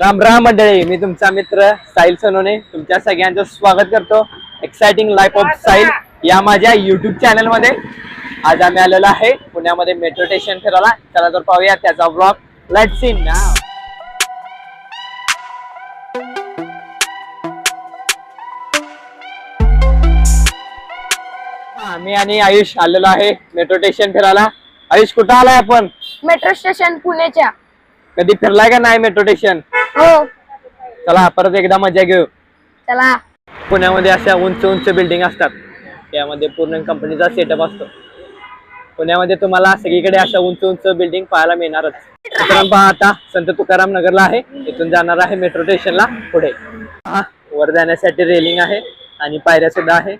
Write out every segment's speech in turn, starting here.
राम राम मंडळी मी तुमचा मित्र साहिल सोनोने तुमच्या सगळ्यांचं स्वागत करतो. एक्साइटिंग लाईफ ऑफ साहिल या माझ्या युट्यूब चॅनलमध्ये आज आम्ही आलेलो आहे पुण्यामध्ये मेट्रो स्टेशन फिरायला. चला तर पाहूया त्याचा ब्लॉग लेट सी नाव मी आणि आयुष आलेलो आहे मेट्रो स्टेशन फिरायला. आयुष कुठं आलाय आपण? मेट्रो स्टेशन पुण्याच्या. कधी फिरलाय का नाही मेट्रो स्टेशन हो. चला परत एकदा मजा घेऊ. चला. पुण्यामध्ये अशा उंच उंच बिल्डिंग असतात. त्यामध्ये पूर्ण कंपनीचा सेटअप असतो. पुण्यामध्ये तुम्हाला सगळीकडे अशा उंच उंच बिल्डिंग पाहायला मिळणारच. मित्रांनो आता संत तुकाराम नगरला आहे. इथून जाणार आहे मेट्रो स्टेशनला पुढे. वर जाण्यासाठी रेलिंग आहे आणि पायऱ्या सुद्धा आहे.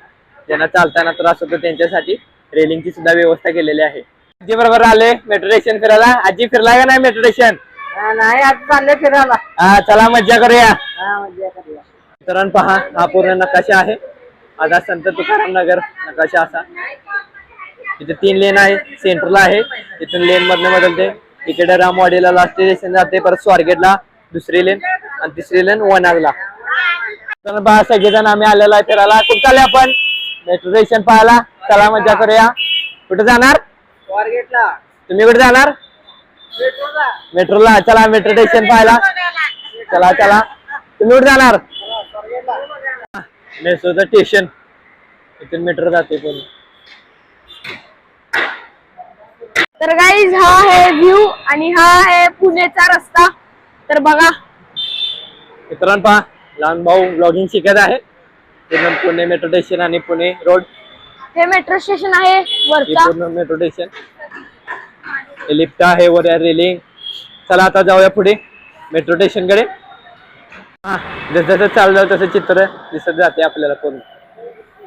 ज्यांना चालताना त्रास होतो त्यांच्यासाठी रेलिंगची सुद्धा व्यवस्था केलेली आहे. आजी बरोबर आले मेट्रो स्टेशन फिरायला. आजी फिरला का नाही मेट्रो स्टेशन नाही आज चालले फिरायला. हा चला मज्जा करूया. हा मजा करूया. मित्रांनो पहा हा पूर्ण नकाशा आहे. आता संत तुकाराम नगर नकाशा असा. इथे तीन लेन आहे सेंटरला आहे. इथून लेन मधनं बदलते. इकडे रामवाडीला लास्ट स्टेशन जाते परत स्वारगेटला दुसरी लेन आणि तिसरी लेन वनागला. तर पहा सगळेजण आम्ही आलेलो आहे फिरायला. कुठं चालले आपण? मेट्रो स्टेशन पाहायला. चला मजा करूया. कुठे जाणार? तुम्ही कुठे जाणार? मेट्रोला? चला मेट्रो स्टेशन पाहायला. चला चला. तुम्ही कुठे जाणार? मेट्रोचं स्टेशन इथून मेट्रो जाते पण तर गाईज हा आहे व्ह्यू आणि हा आहे पुणेचा रस्ता. तर बघा. मित्रांनो पहा. लहान भाऊ ब्लॉगिंग शिकत आहे. पूर्ण पुणे मेट्रो स्टेशन आणि पुणे रोड हे मेट्रो स्टेशन आहे वरचा. पूर्ण मेट्रो स्टेशन लिफ्ट आहे वर रेलिंग चला आता जाऊया पुढे. मेट्रो स्टेशनकडे. हा जसं जसं चाललं तसं चित्र दिसत जाते आपल्याला पूर्ण.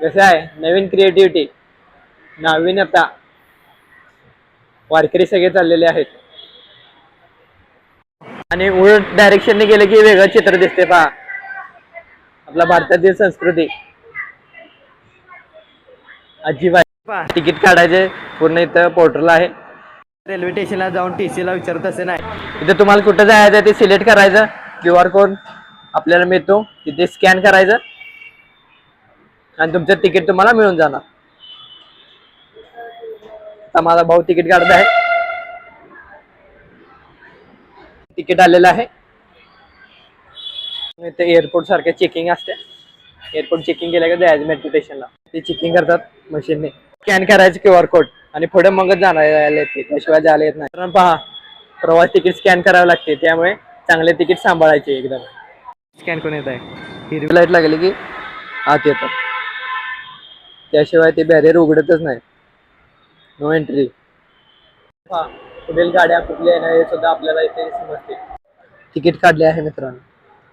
कसं आहे? नवीन क्रिएटिव्हिटी नाविन्यता. वारकरी सगळे चाललेले आहेत. आणि उलट डायरेक्शनने गेले की वेगळं चित्र दिसते पहा. आपल्या भारतातील संस्कृती. अजिबात तिकीट काढायचे पूर्ण इथं पोर्टरला आहे. रेल्वे स्टेशनला जाऊन टी सीला विचारत असे नाही. इथे तुम्हाला कुठं जायचं ते सिलेक्ट करायचं. क्यू आर कोड आपल्याला मिळतो. तिथे स्कॅन करायचं. आणि तुमचं तिकीट तुम्हाला मिळून जाणार. आता माझा भाऊ तिकीट काढत आहे. तिकीट आलेलं आहे. इथे एअरपोर्ट सारखे चेकिंग असते. एअरपोर्ट चेकिंग केलं का जायचं मेट्रो स्टेशनला ते चेकिंग करतात मशीनने स्कॅन करायचं क्यू आर कोड. आणि पुढे मगच जाणार यायला येते. त्याशिवाय जायला येत नाही. कारण पहा प्रवास तिकीट स्कॅन करावे लागते. त्यामुळे चांगले तिकीट सांभाळायचे एकदम. स्कॅन करून येत आहे. हिरवी लाइट लागली की आत येतात त्याशिवाय ते बॅरियर उघडतच नाही. नो एंट्री पहा पुढील गाड्या कुठल्या येणार हे सुद्धा आपल्याला इथे समजते. तिकीट काढले आहे मित्रांनो.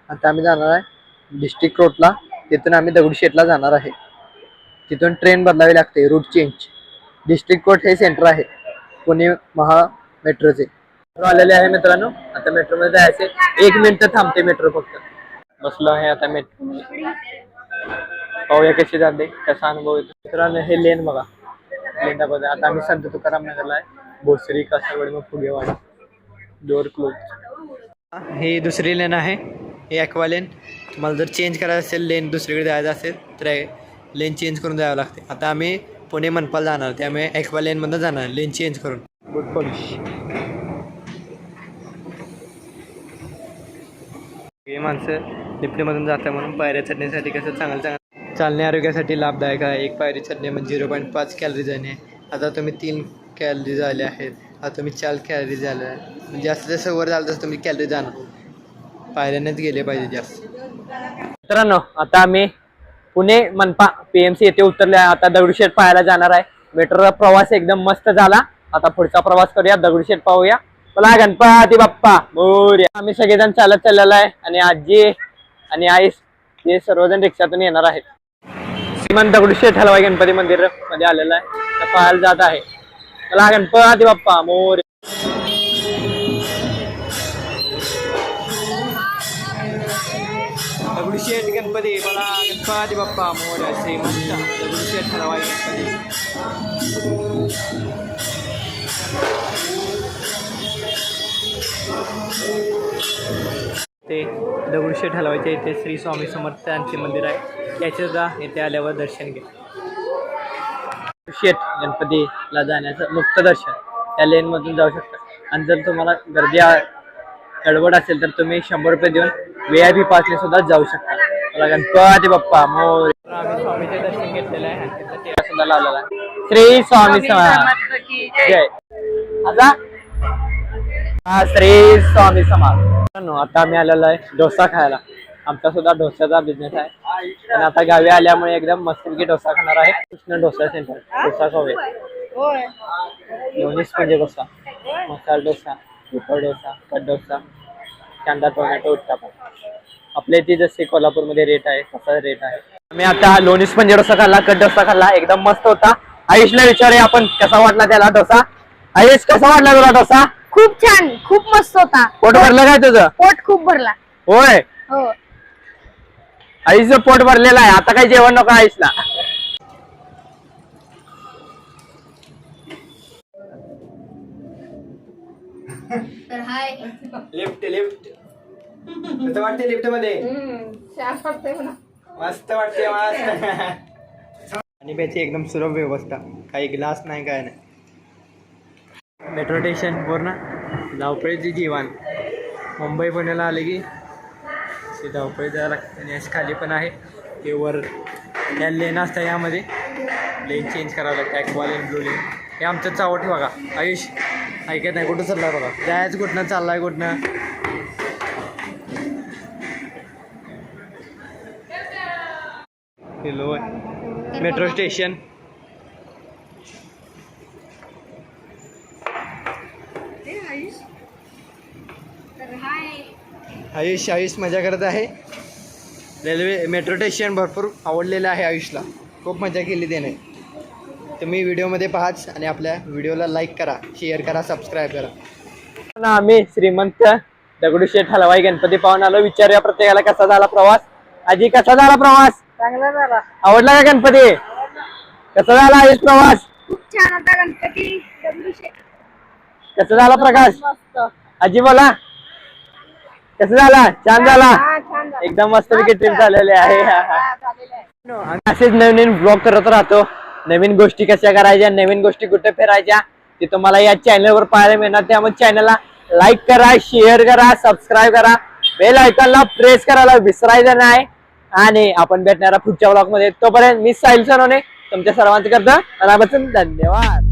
आता आम्ही जाणार आहे डिस्ट्रिक्ट रोडला तिथून आम्ही दगडूशेठला जाणार आहे. तिथून ट्रेन बदलावी लागते रूट चेंज डिस्ट्रिक्ट कोर्ट हे सेंटर आहे पुणे महा मेट्रोचे. मेट्रो आलेले आहे मित्रांनो आता मेट्रो मध्ये जायचे एक मिनिट थांबते मेट्रो फक्त. बसलो आहे आता मेट्रो. पाहूया कशी जाते कसा अनुभव येतो. मित्रांनो हे लेन बघा. लेन दाखवते आता आम्ही संत तुकाराम नगरला आहे. भोसरी कासावड मग फुगेवाडी. डोअर क्लोज हे दुसरी लेन आहे. हे ॲक्वा लेन. तुम्हाला जर चेंज करायचं असेल लेन दुसरीकडे जायचं असेल तर लेन चेंज करून जावं लागते. आता आम्ही पुणे मनपाल जाणार त्यामुळे ॲक्वा लेनमधनं जाणार लेन चेंज करून. गुड पॉलिश हे माणसं लिफ्टमधून जातात म्हणून पायऱ्या चढण्यासाठी कसं चांगलं चांगलं चालणे आरोग्यासाठी लाभदायक आहे. एक पायरी चढणे म्हणजे झिरो पॉईंट पाच कॅलरी जाणे. आता तुम्ही तीन कॅलरी झाले आहेत. आता तुम्ही चार कॅलरी झाले आहे म्हणजे जास्त जसं वर झालं तसं तुम्ही कॅलरी जाणार. पायऱ्यानेच गेले पाहिजे जास्त. मित्रांनो आता आम्ही पुणे मनपा पीएमसी येथे उतरले आता दगडूशेठ पाहायला जाणार आहे. मेट्रोचा प्रवास एकदम मस्त झाला. आता पुढचा प्रवास करूया. दगडूशेठ पाहूया. मला गणपती बाप्पा. मोरया. आम्ही सगळेजण चालत चाललेलो आहे. आणि आजी आणि आईस हे सर्वजण रिक्षातून येणार आहेत. श्रीमंत दगडूशेठ हलवाई गणपती मंदिरमध्ये आलेला आहे. पाहायला जात आहे. मला गणपती बाप्पा. मोर दगडूशेठ गणपती. गणपती बाप्पा मोर श्रीमंत दगडूशेठ हलवाई गणपती ते दगडूशेठ हलवायच्या इथे श्री स्वामी समर्थांचे मंदिर आहे. त्याचे सुद्धा येथे आल्यावर दर्शन घ्या. शेठ गणपतीला जाण्याचं मुक्त दर्शन. त्या लेनमधून जाऊ शकता. आणि जर तुम्हाला गर्दी गडबड असेल तर तुम्ही शंभर रुपये देऊन वी आय पी पासने सुद्धा जाऊ शकता. गणपती बाप्पा मोर. स्वामीचे दर्शन घेतलेले आहे लावलेला आहे श्री स्वामी समर्थ जय. आता? हा श्री स्वामी समाज. आता आम्ही आलेलो आहे डोसा खायला. आमचा सुद्धा डोस्याचा बिझनेस आहे. आणि आता गावी आल्यामुळे एकदम मस्तपैकी डोसा खाणार आहे. कृष्ण डोसा सेंटर डोसा खावे दोन्हीच म्हणजे डोसा. मसाला डोसा उपर डोसा कट डोसा कांदा टोमॅटो उत्तापा आपल्या इथे जसे कोल्हापूरमध्ये रेट आहे तसा रेट आहे. आम्ही आता लोणी स्पंज डोसा खाल्ला कट डोसा खाल्ला एकदम मस्त होता. आयुषला विचारूया आपण कसा वाटला त्याला डोसा? आयुष कसा वाटला तुला डोसा? खूप छान खूप मस्त होता. पोट भरलं काय तुझं? पोट खूप भरला. होय? हो. आईचं पोट भरलेलं आहे आता काही जेवण नको आईसला तर हाय. Lift lift. कसं वाटते लिफ्टमध्ये मस्त वाटते मस्त. आणि त्याची एकदम सुलभ व्यवस्था. काही ग्लास नाही काय नाही. मेट्रो स्टेशन पूर्ण धावपळीचे जीवन. मुंबई पुण्याला आले की अशी धावपळी जायला लागते. आणि अशी खाली पण आहे. हे वर त्या लेन असतात यामध्ये. लेन चेंज करावं लागतं. ॲक्वा लेन ब्लू लेन हे आमचं चावट बघा आयुष ऐकत नाही. कुठं चाललाय बघा? जायचं कुठनं चाललाय कुठनं? Hello metro station Ayush Ayush मजा करत आहे. रेल्वे मेट्रो स्टेशन भरपूर आवडलेलं आहे आयुषला खूप मजा केली त्याने. तुम्ही व्हिडिओमध्ये पाहाच आणि आपल्या व्हिडिओला लाईक करा शेअर करा सबस्क्राईब करा. आम्ही श्रीमंत दगडूशेठ हलवाई गणपती पाहून आलो. विचारूया प्रत्येकाला कसा झाला प्रवास? आजी कसा झाला प्रवास? चांगला झाला. आवडला का गणपती? कसा झाला आयुष प्रवास? खूप छान होता गणपती. दगडूशेठ. कसा झाला प्रकाश? मस्त. आजी बोला. कसं झाला? छान झाला. हा, छान झाला. एकदम मस्तपैकी ट्रिप झालेली आहे. हा, झालेलं आहे. आम्ही असेच नवीन नवीन ब्लॉग करत राहतो. नवीन गोष्टी कशा करायच्या नवीन गोष्टी कुठे फिरायच्या ते तुम्हाला या चॅनलवर पाहायला मिळणार. त्यामुळे चॅनलला लाईक करा शेअर करा सबस्क्राईब करा. बेल आयकॉनला प्रेस करायला विसरायचं नाही. आणि आपण भेटणार पुढच्या ब्लॉगमध्ये. तोपर्यंत मी साहिल सनोने तुमच्या सर्वांचं करता मनापासून धन्यवाद.